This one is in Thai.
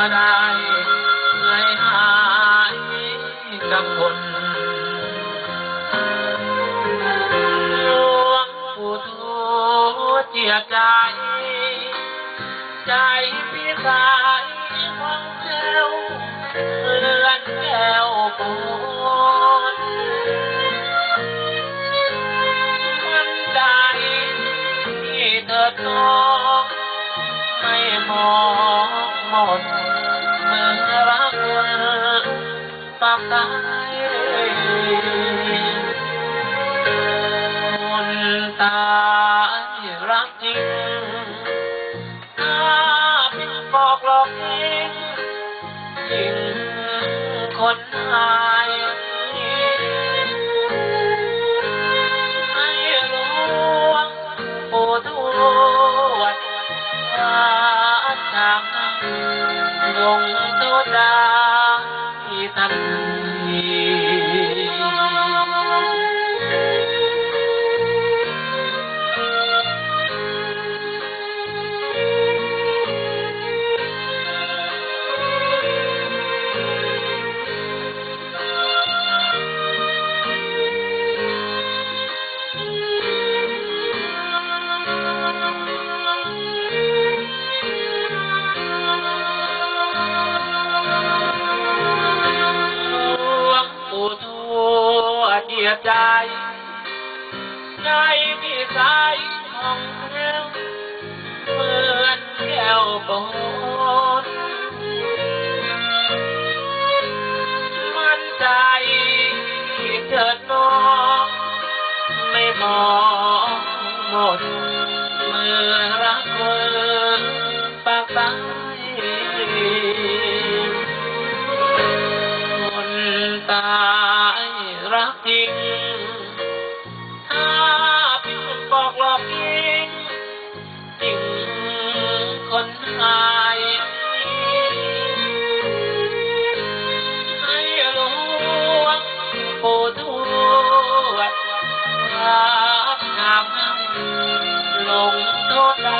ก็ได้ไม่หายกับคนหลวงปู่ทวดเจียใจ ใจพี่สายของเจ้าเหมือนแก้วปนมันใจที่เถิดน้องไม่มองหมดากตายคนตายรักจริงถ้าเป็นบอกหลอกเองยิงคนหายให้รู้ว่าปู่ทวดว่าทางลงตัวดา Santa ยใจ ใจพี่สายของเธอเหมือนแก้วบนมันใจเถิดน้องไม่มองหมดเมื่อรักเธอปากตาย all.